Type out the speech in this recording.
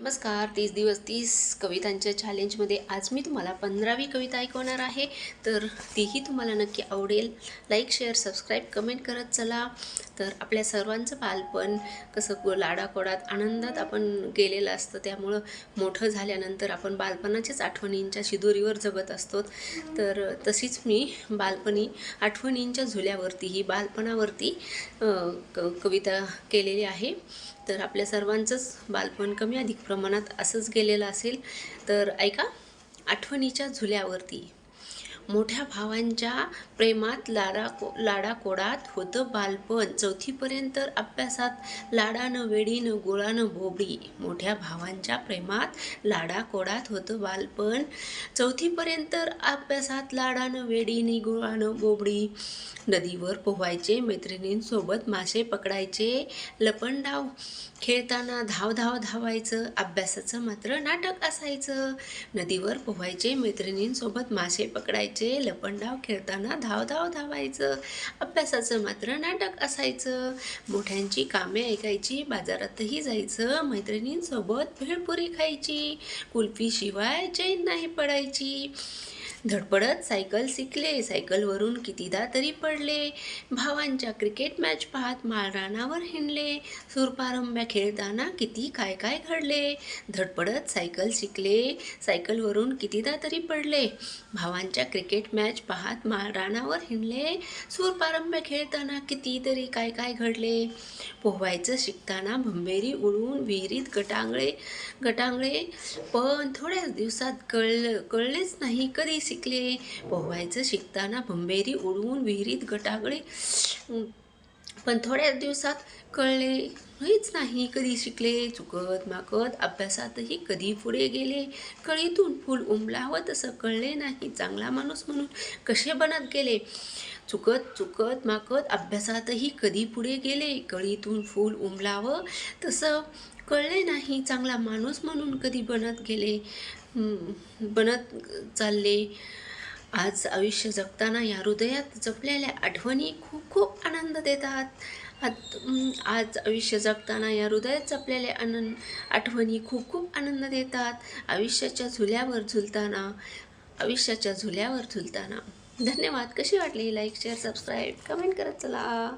नमस्कार तीस दिवस तीस कवितांच्या चॅलेंजमध्ये आज मी तुम्हाला पंधरावी कविता ऐकवणार आहे. तर तीही तुम्हाला नक्की आवडेल. लाईक शेअर सबस्क्राईब कमेंट करत चला. तर आपल्या सर्वांचं बालपण कसं लाडाकोडात आनंदात आपण गेलेलं असतं. त्यामुळं मोठं झाल्यानंतर आपण बालपणाच्याच आठवणींच्या शिदोरीवर जगत असतो. तर तशीच मी बालपणी आठवणींच्या झुल्यावरतीही बालपणावरती क कविता केलेली आहे. तर आपल्या सर्वांचंच बालपण कमी अधिक प्रमाणात असंच गेलेलं असेल तर ऐका आठवणीच्या झुल्यावरती. मोठ्या भावांच्या प्रेमात लाडा को लाडाकोडात होतं बालपण. चौथीपर्यंत अभ्यासात लाडानं वेडीनं गोळानं बोबडी मोठ्या भावांच्या प्रेमात लाडाकोडात होतं बालपण. चौथीपर्यंत अभ्यासात लाडानं वेडीने गोळानं बोबडी नदीवर पोहायचे मैत्रिणींसोबत मासे पकडायचे. लपंडाव खेळताना धाव धाव धावायचं. अभ्यासाचं मात्र नाटक असायचं. नदीवर पोहायचे मैत्रिणींसोबत मासे पकडायचे. लपंडाव खेळताना धाव धाव धावायचं. अभ्यासाचं मात्र नाटक असायचं. मोठ्यांची कामे ऐकायची बाजारातही जायचं मैत्रिणींसोबत भेळपुरी खायची कुल्फीशिवाय चैन नाही पडायची. धडपडत सायकल शिकले सायकलवरून कितीदा तरी पडले. भावांच्या क्रिकेट मॅच पाहत माळरानावर हिंडले. सूरपारंब्या खेळताना किती काय काय घडले. धडपडत सायकल शिकले सायकलवरून कितीदा तरी पडले. भावांच्या क्रिकेट मॅच पाहत माळरानावर हिंडले. सूरपारंब्या खेळताना कितीतरी काय काय घडले. पोहवायचं शिकताना भंबेरी उडून विहिरीत गटांगळे गटांगळे. पण थोड्याच दिवसात कळलं कळलेच नाही कधी शिकले. पोहायचं शिकताना भंबेरी उडवून विहिरीत गटागळे. पण थोड्याच दिवसात कळले हेच नाही कधी शिकले चुकत माकत अभ्यासातही कधी पुढे गेले. कळीतून फूल उमलावं तसं कळले नाही चांगला माणूस म्हणून कसे बनत गेले. चुकत चुकत माकत अभ्यासातही कधी पुढे गेले. कळीतून फूल उमलावं तसं कळले नाही. चांगला माणूस म्हणून कधी बनत गेले बनत चालले. आज आयुष्य जगताना या हृदयात जपलेल्या आठवणी खूप खूप आनंद देतात. आत- आज आयुष्य जगताना या हृदयात जपलेल्या आनंद आठवणी खूप खूप आनंद देतात. आयुष्याच्या झुल्यावर झुलताना आयुष्याच्या झुल्यावर झुलताना. धन्यवाद. कशी वाटली लाईक शेअर सबस्क्राईब कमेंट करत चला.